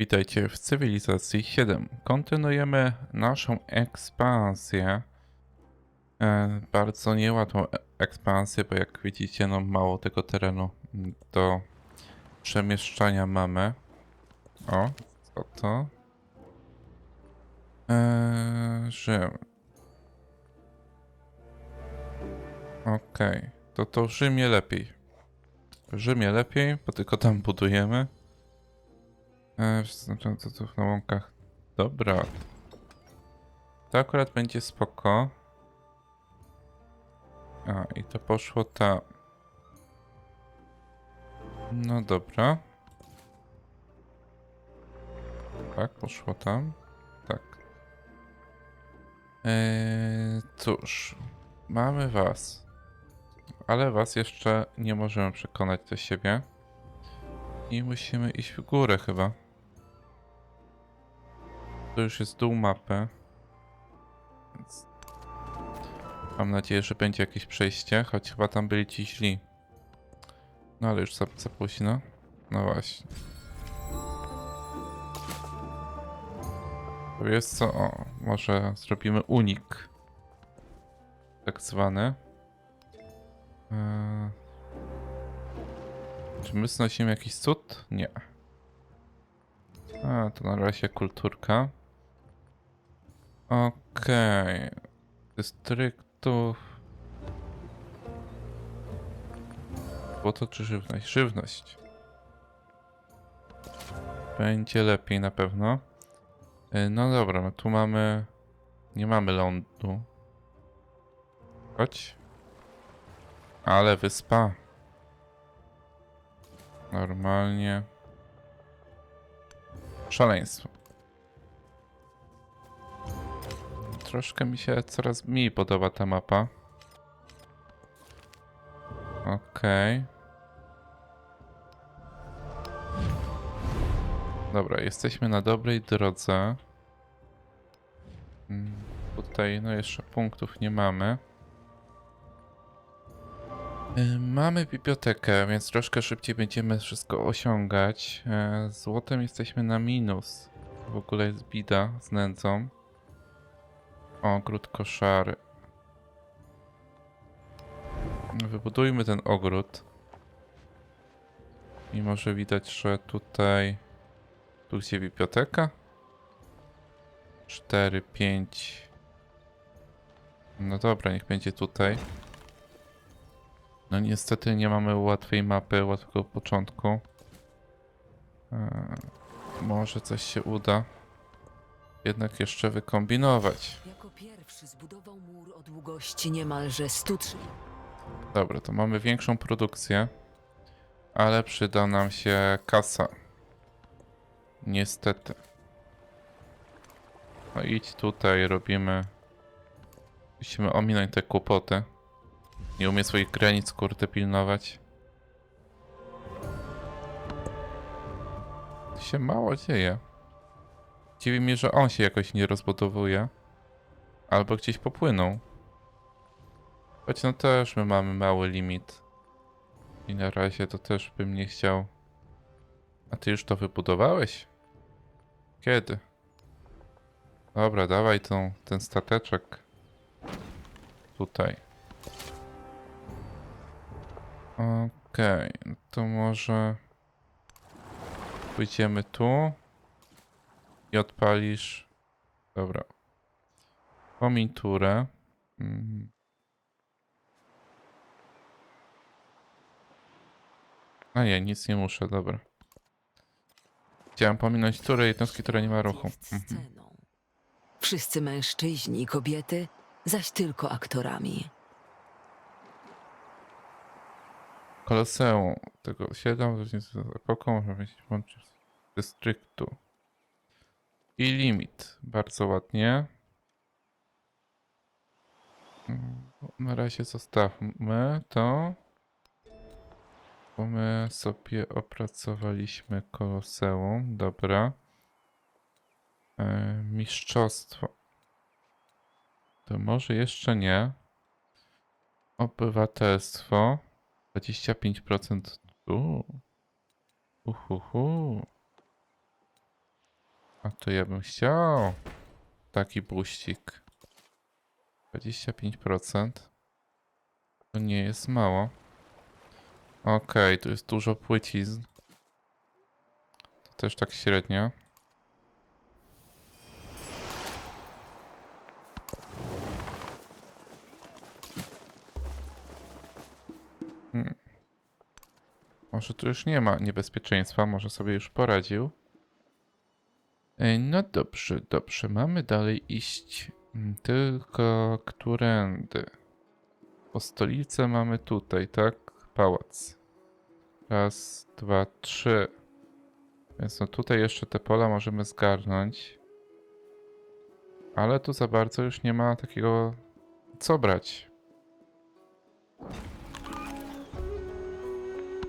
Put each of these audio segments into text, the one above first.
Witajcie w cywilizacji 7. Kontynuujemy naszą ekspansję. E, bardzo niełatwą e- ekspansję, bo jak widzicie, no mało tego terenu do przemieszczania mamy. O, co to? Eee, Rzym. Okej, to to w Rzymie lepiej. W Rzymie lepiej, bo tylko tam budujemy. E, co tu na łąkach? Dobra. To akurat będzie spoko. A, i to poszło tam. No dobra. Tak, poszło tam. Tak. Eee, cóż, mamy was. Ale was jeszcze nie możemy przekonać do siebie. I musimy iść w górę chyba. To już jest dół mapy. Więc mam nadzieję, że będzie jakieś przejście, choć chyba tam byli ci źli. No ale już za, za późno. No właśnie. To jest co? O, może zrobimy unik. Tak zwany. Eee... Czy my znosimy jakiś cud? Nie. A, to na razie kulturka. Okej. Dystryktów. Złoto czy żywność? Żywność. Będzie lepiej na pewno. Y, No dobra, no tu mamy... Nie mamy lądu. Chodź. Ale wyspa. Normalnie. Szaleństwo. Troszkę mi się coraz mniej podoba ta mapa. Okej. Dobra, jesteśmy na dobrej drodze. Mm, Tutaj no jeszcze punktów nie mamy. Y, Mamy bibliotekę, więc troszkę szybciej będziemy wszystko osiągać. E, Złotem jesteśmy na minus. W ogóle jest bida z nędzą. Ogród koszary. Wybudujmy ten ogród. Mimo, że widać, że tutaj... Tu gdzie biblioteka? 4, 5... No dobra, niech będzie tutaj. No niestety nie mamy łatwej mapy, łatwego początku. Eee, może coś się uda. Jednak jeszcze wykombinować. Pierwszy zbudował mur o długości niemalże 103. Dobra, to mamy większą produkcję. Ale przyda nam się kasa. Niestety. No idź tutaj, robimy... Musimy ominąć te kłopoty. Nie umie swoich granic kurde pilnować. To się mało dzieje. Dziwi mnie, że on się jakoś nie rozbudowuje. Albo gdzieś popłynął. Choć no też my mamy mały limit. I na razie to też bym nie chciał. A ty już to wybudowałeś? Kiedy? Dobra, dawaj tą, ten stateczek. Tutaj. Okej, no to może pójdziemy tu i odpalisz. Dobra. Pomiń turę. Mm. A nie, nic nie muszę, dobra. Chciałem pominąć turę jednostki, która nie ma ruchu. Jest Mhm. sceną. Wszyscy mężczyźni i kobiety, zaś tylko aktorami. Koloseum tego 7 epoką może być łączy z dystryktu. I limit. Bardzo ładnie. Na razie zostawmy to. Bo my sobie opracowaliśmy koloseum. Dobra. E, mistrzostwo. To może jeszcze nie. Obywatelstwo. 25%. Uuu. Uhuhu. A to ja bym chciał taki buścik. 25%. To nie jest mało. Okej, tu jest dużo płycizn. To też tak średnio. Hmm. Może tu już nie ma niebezpieczeństwa, może sobie już poradził. No dobrze, dobrze, mamy dalej iść. Tylko którędy? Po stolicę mamy tutaj, tak? Pałac. Raz, dwa, trzy. Więc no tutaj jeszcze te pola możemy zgarnąć. Ale tu za bardzo już nie ma takiego co brać.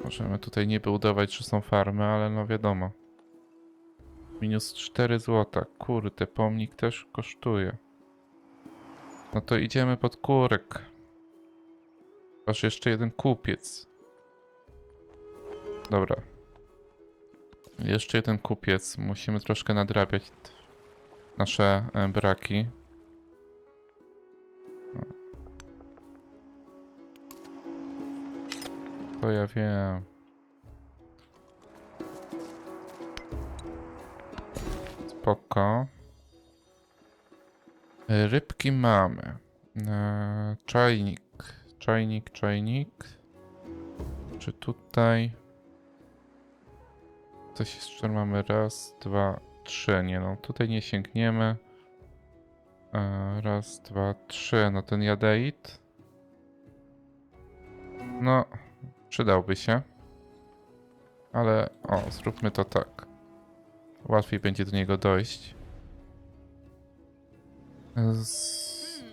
Możemy tutaj niby udawać, że są farmy, ale no wiadomo. Minus 4 złota. Kurde, pomnik też kosztuje. No to idziemy pod kurek. Aż jeszcze jeden kupiec. Dobra. Jeszcze jeden kupiec. Musimy troszkę nadrabiać nasze e, braki. To ja wiem. Spoko. Rybki mamy. E, Czajnik. Czajnik, czajnik. Czy tutaj... Coś jeszcze mamy? Raz, dwa, trzy. Nie no, tutaj nie sięgniemy. E, Raz, dwa, trzy. No ten jadeit. No, przydałby się. Ale, o, zróbmy to tak. Łatwiej będzie do niego dojść. Z...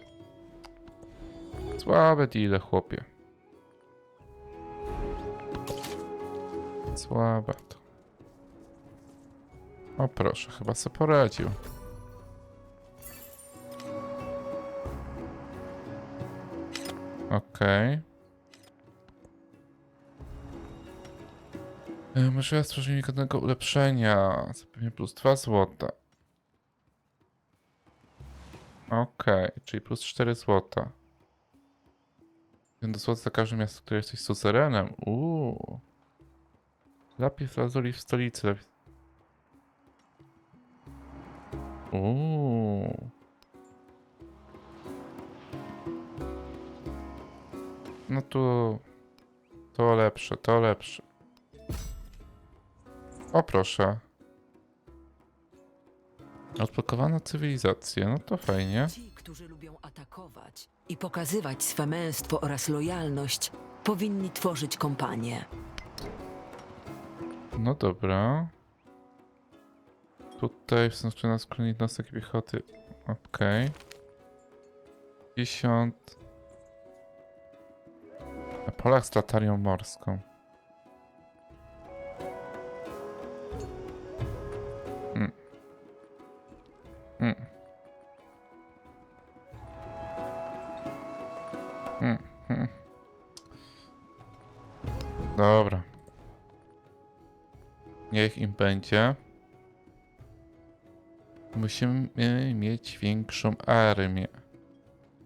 Słabe deale, chłopie. Słabe to. O proszę, chyba sobie poradził. Okej. Okay. Możliwe stworzenie godnego ulepszenia. Zapewne plus 2 złota. Okej, czyli plus 4 złota. Jeden złota za każde miasto, które jesteś suzerenem. Uuu. Lapis lazuli w stolicy. Lapis... Uuu. No tu... To lepsze, to lepsze. O proszę. Odblokowano cywilizację, no to fajnie. Ci, którzy lubią atakować i pokazywać swe męstwo oraz lojalność, powinni tworzyć kompanię. No dobra. Tutaj wznoczona skrót jednostek piechoty. Okej. 50. Na polach z latarią morską. Mm. Mm, mm. Dobra. Niech im będzie. Musimy mieć większą armię.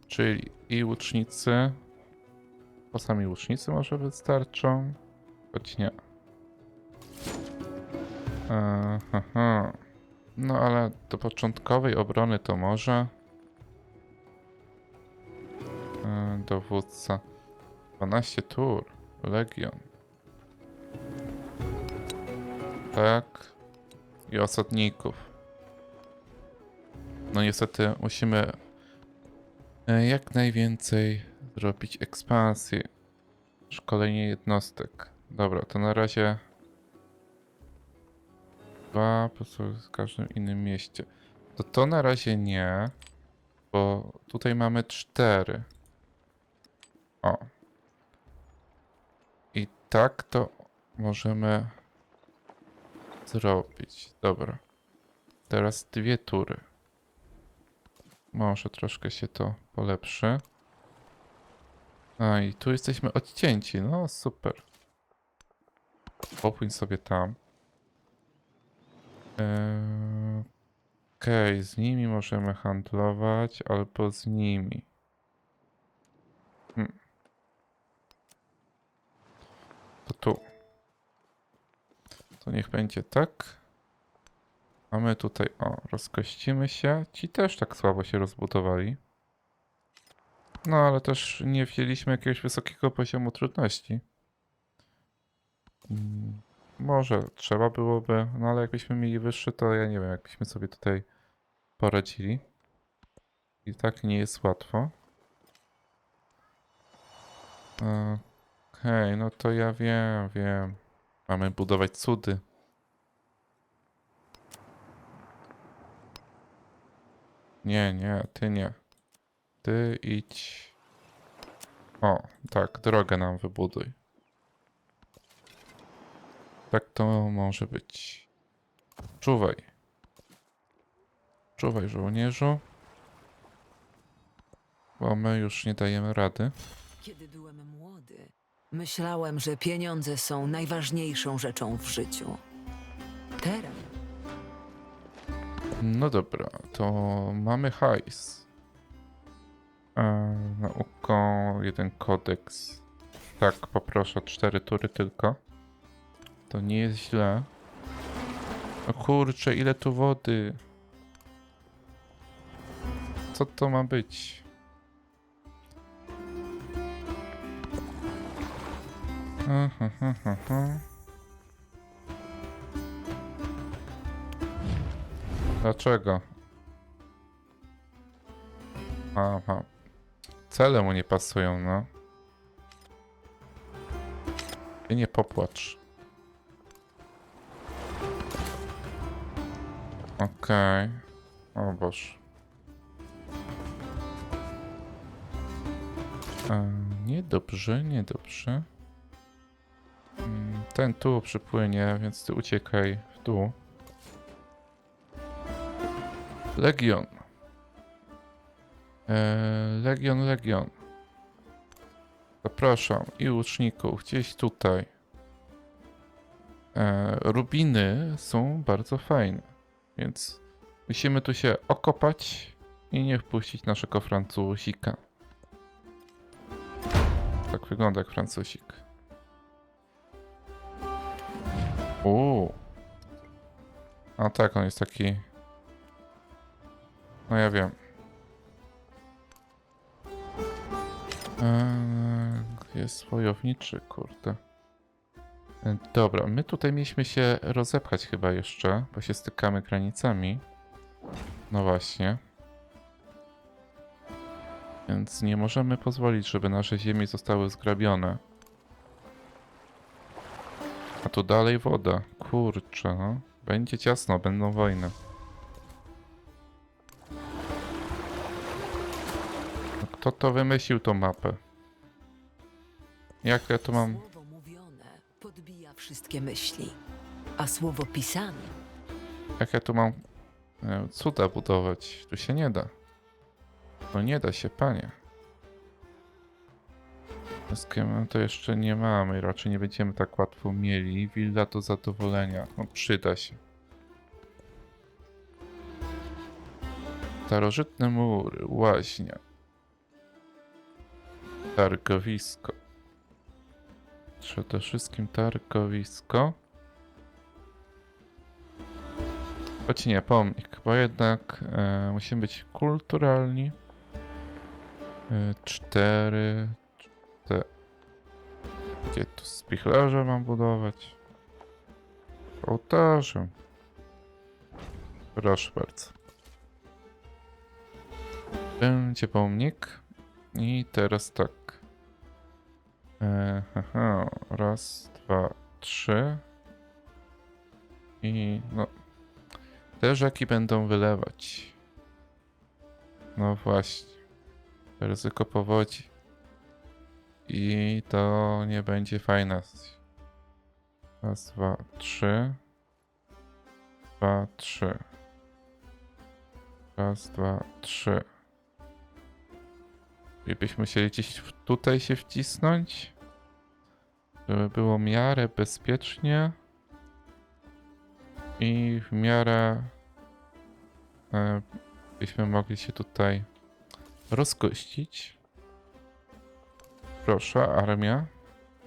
Czyli i łucznicy. Bo sami łucznicy może wystarczą. Choć nie. Aha. No ale do początkowej obrony to może. E, Dowódca. 12 tur. Legion. Tak. I osadników. No niestety musimy e, jak najwięcej zrobić ekspansję. Szkolenie jednostek. Dobra, to na razie dwa po prostu w każdym innym mieście. To to na razie nie, bo tutaj mamy cztery. O. I tak to możemy zrobić. Dobra. Teraz dwie tury. Może troszkę się to polepszy. A i tu jesteśmy odcięci. No super. Popłyń sobie tam. Eee, Okej, z nimi możemy handlować, albo z nimi. Hmm. To tu. To niech będzie tak. A my tutaj, o, rozkościmy się. Ci też tak słabo się rozbudowali. No, ale też nie wzięliśmy jakiegoś wysokiego poziomu trudności. Mm, Może trzeba byłoby, no ale jakbyśmy mieli wyższy, to ja nie wiem, jakbyśmy sobie tutaj poradzili. I tak nie jest łatwo. Okej, no to ja wiem, wiem. Mamy budować cudy. Nie, nie, ty nie. Ty idź. O, tak, drogę nam wybuduj. Tak to może być. Czuwaj. Czuwaj, żołnierzu. Bo my już nie dajemy rady. Kiedy byłem młody, myślałem, że pieniądze są najważniejszą rzeczą w życiu. Teraz No dobra, to mamy hajs. E, nauką, jeden kodeks. Tak, poproszę, cztery tury tylko. To nie jest źle. O kurczę, ile tu wody. Co to ma być? Dlaczego? Aha. Cele mu nie pasują, no. Ty nie popłacz. Okej. O Boże. E, niedobrze, niedobrze. Mm, Ten tu przypłynie, więc ty uciekaj w dół. Legion. Eee, legion, legion. Zapraszam i łuczników gdzieś tutaj. Eee, rubiny są bardzo fajne, więc musimy tu się okopać i nie wpuścić naszego Francuzika. Tak wygląda jak Francuzik. Uuu. A tak, on jest taki no ja wiem. Eee, jest wojowniczy, kurde. Dobra, my tutaj mieliśmy się rozepchać chyba jeszcze, bo się stykamy granicami. No właśnie. Więc nie możemy pozwolić, żeby nasze ziemie zostały zgrabione. A tu dalej woda. Kurczę, no. Będzie ciasno, będą wojny. No Kto to wymyślił tą mapę? Jak ja to mam... podbija wszystkie myśli, a słowo pisane Jak ja tu mam cuda budować? Tu się nie da. No nie da się, panie. Z to jeszcze nie mamy, raczej nie będziemy tak łatwo mieli. Willa do zadowolenia, no przyda się. Starożytne mury, łaźnia. Targowisko. Przede wszystkim targowisko. Choć nie, pomnik, bo jednak e, musimy być kulturalni. E, cztery. Gdzie tu spichlerze mam budować? Ołtarzem. Proszę bardzo. Będzie pomnik. I teraz tak. E, haha, raz, dwa, trzy. I no, te rzeki będą wylewać. No właśnie. Ryzyko powodzi. I to nie będzie fajne. Raz, dwa, trzy. Dwa, trzy. Raz, dwa, trzy. I byśmy musieli gdzieś tutaj się wcisnąć. Żeby było w miarę bezpiecznie. I w miarę e, byśmy mogli się tutaj rozgościć. Proszę, armia.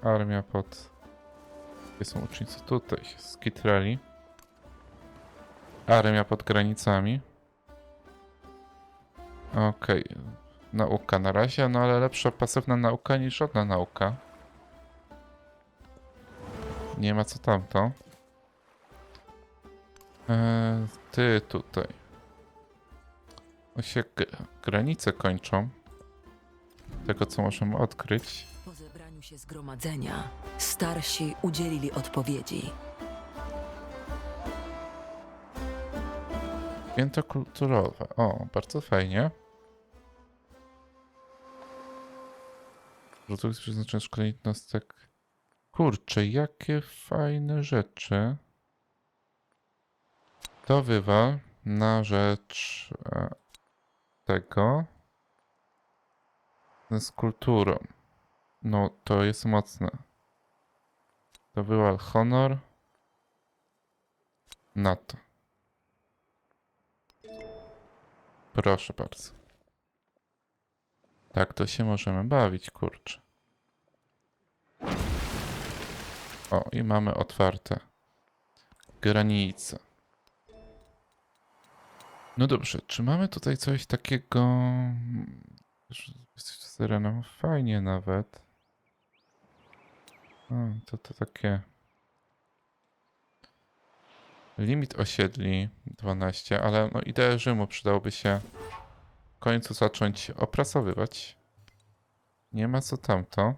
Armia pod... Gdzie są ucznicy? Tutaj się skitrali. Armia pod granicami. Okej. Nauka na razie, no ale lepsza pasywna nauka niż żadna nauka. Nie ma co tamto. Eee, ty tutaj. No się granice kończą. Tego co możemy odkryć. Po zebraniu się zgromadzenia, starsi udzielili odpowiedzi. Święto kulturowe. O, bardzo fajnie. Produkt przeznaczony szkolenie jednostek. Kurczę, jakie fajne rzeczy. To wywal na rzecz e, tego z kulturą. No, to jest mocne. To wywal honor na to. Proszę bardzo. Tak to się możemy bawić, kurczę. O, i mamy otwarte granice. No dobrze, czy mamy tutaj coś takiego... Jesteś syreną? Fajnie nawet. O, to, to takie... Limit osiedli 12, ale no ideę Rzymu przydałoby się końcu zacząć opracowywać. Nie ma co tamto.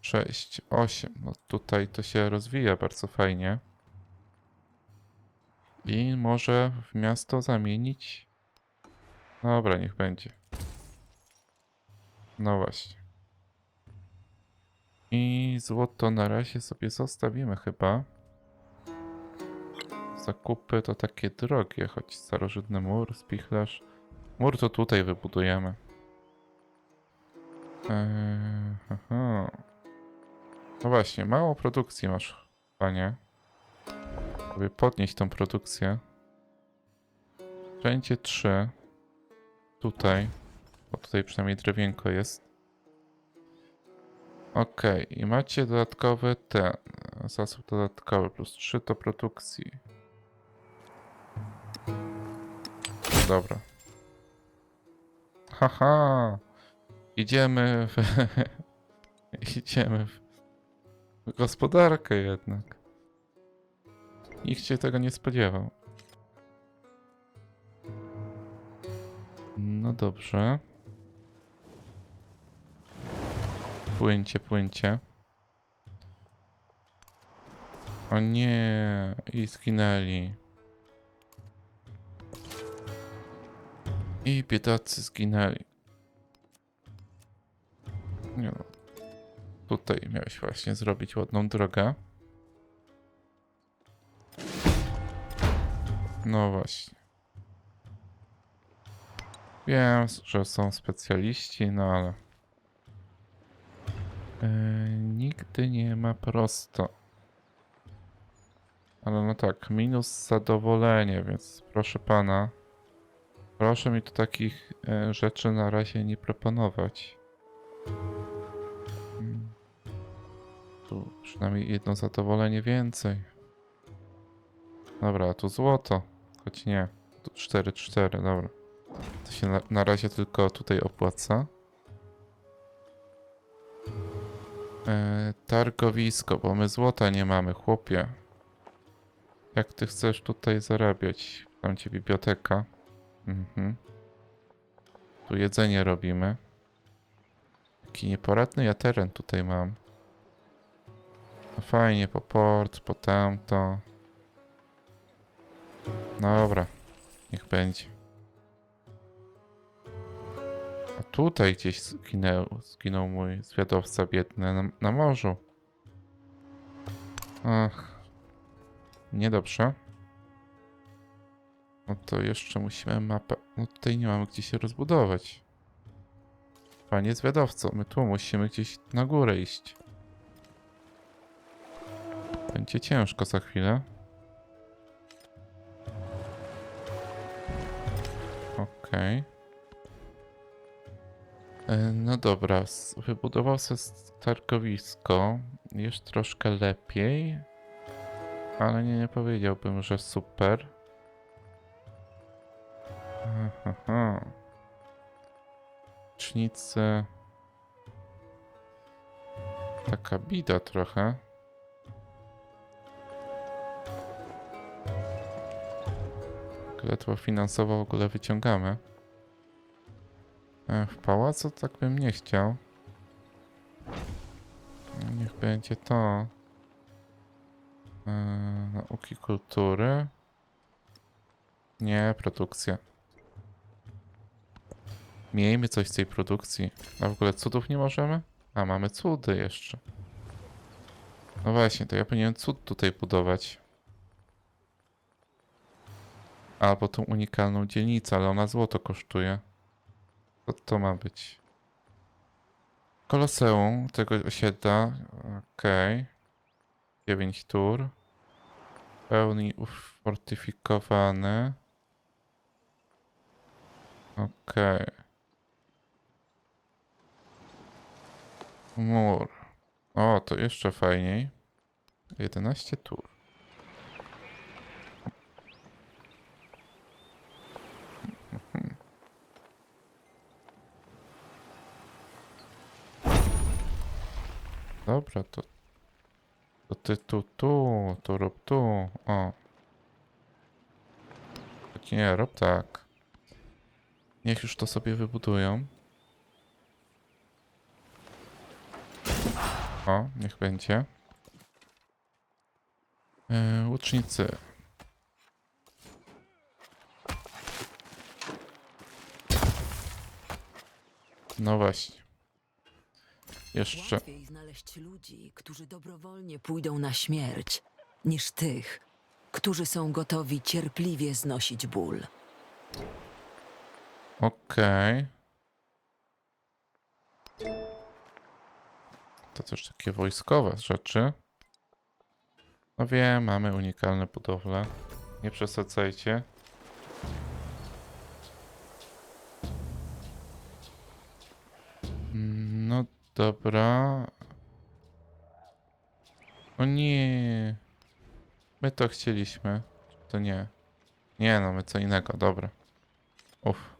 6, 8. No tutaj to się rozwija bardzo fajnie. I może w miasto zamienić. Dobra, niech będzie. No właśnie. I złoto na razie sobie zostawimy chyba. Zakupy to takie drogie, choć starożytny mur, spichlerz. Mur to tutaj wybudujemy. Aha. No właśnie, mało produkcji masz, panie. Sobie podnieść tą produkcję. Wszędzie trzy. Tutaj. Bo tutaj przynajmniej drewienko jest. Okej, i macie dodatkowy ten. Zasób dodatkowy plus 3 do produkcji. Dobra. Idziemy w... Idziemy w... w gospodarkę jednak. Nikt się tego nie spodziewał. No dobrze. Płyńcie, płyńcie. O nie, i zginęli. I biedacy zginęli. Nie no. Tutaj miałeś właśnie zrobić ładną drogę. No właśnie. Wiem, że są specjaliści, no ale... E, nigdy nie ma prosto. Ale no tak, minus zadowolenie, więc proszę pana. Proszę mi tu takich e, rzeczy na razie nie proponować. Mm. Tu przynajmniej jedno zadowolenie więcej. Dobra, tu złoto. Choć nie. Tu 4-4, dobra. To się na, na razie tylko tutaj opłaca. E, targowisko, bo my złota nie mamy, chłopie. Jak ty chcesz tutaj zarabiać? Tam ci biblioteka. Mhm. Tu jedzenie robimy. Jaki nieporadny ja teren tutaj mam. No fajnie, po port, po tamto. Dobra, niech będzie. A tutaj gdzieś zginął, zginął mój zwiadowca biedny na, na morzu. Ach, niedobrze. No to jeszcze musimy mapę. No tutaj nie mamy gdzie się rozbudować. Panie zwiadowco, my tu musimy gdzieś na górę iść. Będzie ciężko za chwilę. Okej. E, No dobra, wybudował sobie targowisko. Jest troszkę lepiej. Ale nie, nie powiedziałbym, że super. Cznicy. Taka bida trochę. Ledwo finansowo w ogóle wyciągamy. E, W pałacu tak bym nie chciał. No, Niech będzie to. E, Nauki kultury. Nie, produkcja. Miejmy coś z tej produkcji. A w ogóle cudów nie możemy? A, mamy cudy jeszcze. No właśnie, to ja powinienem cud tutaj budować. Albo tą unikalną dzielnicę, ale ona złoto kosztuje. Co to ma być? Koloseum tego osiedla. Okej. 9 tur. Pełni ufortyfikowany. Okej. Mur. O, to jeszcze fajniej. 11 tur. Dobra, to... To ty tu, tu, to rób tu, o. Tak Nie, rob tak. Niech już to sobie wybudują. O, niech będzie. Yy, łucznicy. No właśnie. Jeszcze. Łatwiej znaleźć ludzi, którzy dobrowolnie pójdą na śmierć, niż tych, którzy są gotowi cierpliwie znosić ból. Okej. To też takie wojskowe rzeczy. No wiem, mamy unikalne budowle. Nie przesadzajcie. Mm, No dobra. O nie. My to chcieliśmy. To nie. Nie no, my co innego, dobra. Uff.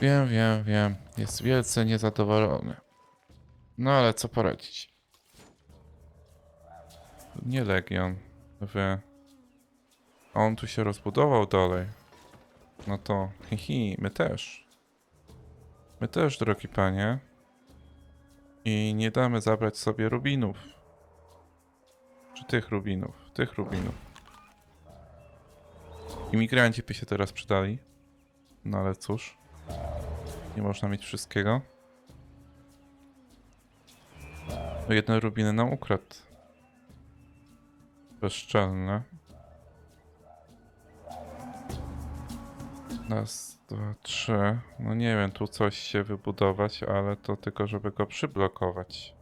Wiem, wiem, wiem. Jest wielce niezadowolony. No ale co poradzić? Nie Legion. Wy. A on tu się rozbudował dalej. No to hihi, my też. My też, drogi panie. I nie damy zabrać sobie rubinów. Czy tych rubinów? Tych rubinów. Imigranci by się teraz przydali. No ale cóż. Nie można mieć wszystkiego. O jedne rubiny nam ukradł. Bezczelne. Raz, dwa, trzy. No nie wiem, tu coś się wybudować, ale to tylko, żeby go przyblokować.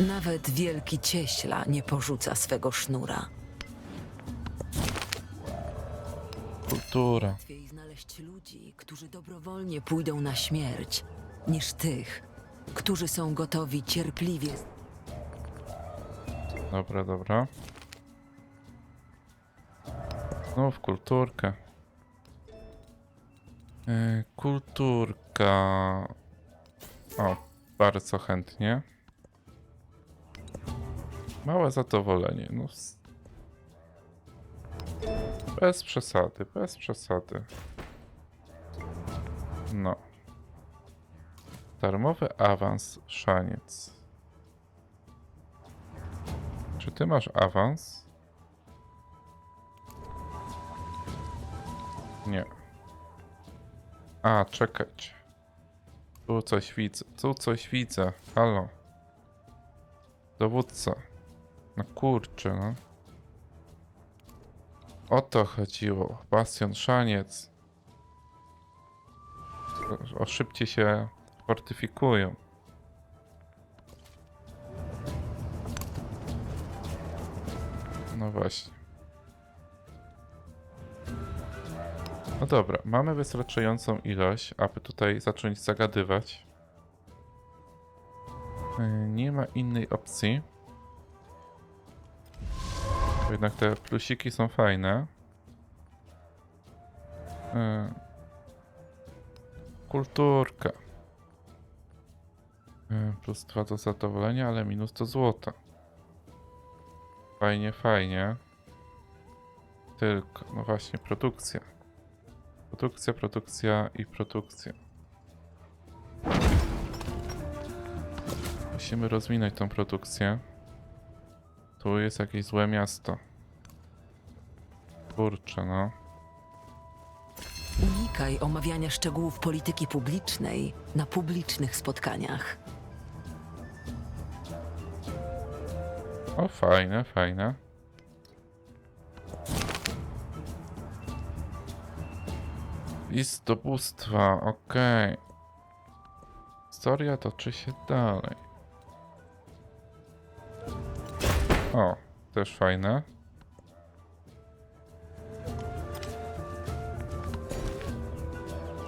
Nawet wielki cieśla nie porzuca swego sznura. Kultura. Łatwiej znaleźć ludzi, którzy dobrowolnie pójdą na śmierć, niż tych, którzy są gotowi cierpliwie Dobra, dobra. Znów kulturkę. Yy, kulturka. O, bardzo chętnie. Małe zadowolenie. No, s- bez przesady, bez przesady. No. Darmowy awans, szaniec. Czy ty masz awans? Nie. A, czekać. Tu coś widzę. Tu coś widzę. Halo. Dowódca. No kurczę, no. O to chodziło. Bastion Szaniec. O, szybciej się fortyfikują. No właśnie. No dobra, mamy wystarczającą ilość, aby tutaj zacząć zagadywać. Yy, Nie ma innej opcji. Jednak te plusiki są fajne. Yy. Kulturka. Yy, Plus 2 do zadowolenia, ale minus do złota. Fajnie, fajnie. Tylko, no właśnie, produkcja. Produkcja, produkcja i produkcja. Musimy rozwinąć tą produkcję. Tu jest jakieś złe miasto. Kurczę, no. Unikaj omawiania szczegółów polityki publicznej na publicznych spotkaniach. O, fajne, fajne. List do bóstwa, okej. Historia toczy się dalej. O, też fajne.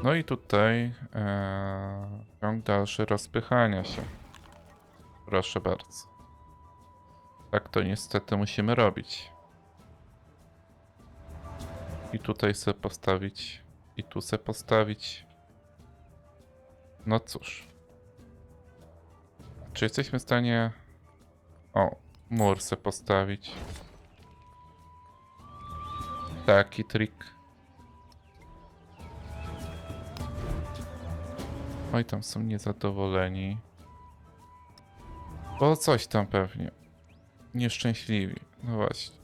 No i tutaj e, ciąg dalszy rozpychania się. Proszę bardzo. Tak to niestety musimy robić. I tutaj se postawić. I tu se postawić. No cóż. Czy jesteśmy w stanie... O, mur se postawić. Taki trik. Oj, tam są niezadowoleni. Bo coś tam pewnie nieszczęśliwi. No właśnie.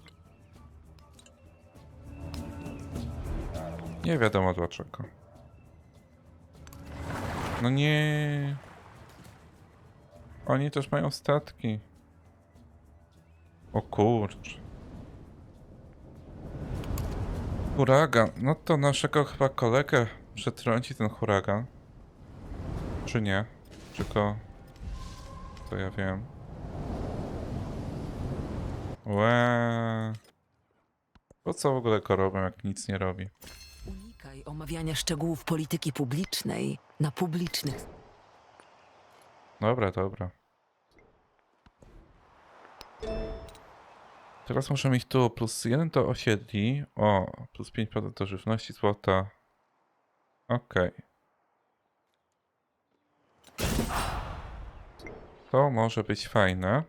Nie wiadomo dlaczego. No nie. Oni też mają statki. O kurcz. Huragan. No to naszego chyba kolegę przetrąci ten huragan. Czy nie? Tylko... To ja wiem. Łe. Po co w ogóle go robią, jak nic nie robi? Unikaj omawiania szczegółów polityki publicznej na publicznych. Dobra, dobra. Teraz możemy ich tu plus 1 do osiedli. O, plus 5% do żywności, złota. Okej. To może być fajne.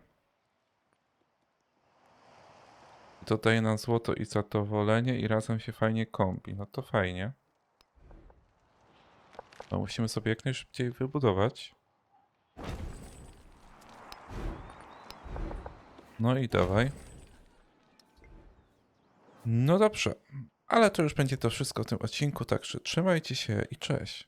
Dodaje nam złoto i zadowolenie i razem się fajnie kombi. No to fajnie. No musimy sobie jak najszybciej wybudować. No i dawaj. No dobrze, ale to już będzie to wszystko w tym odcinku, także trzymajcie się i cześć.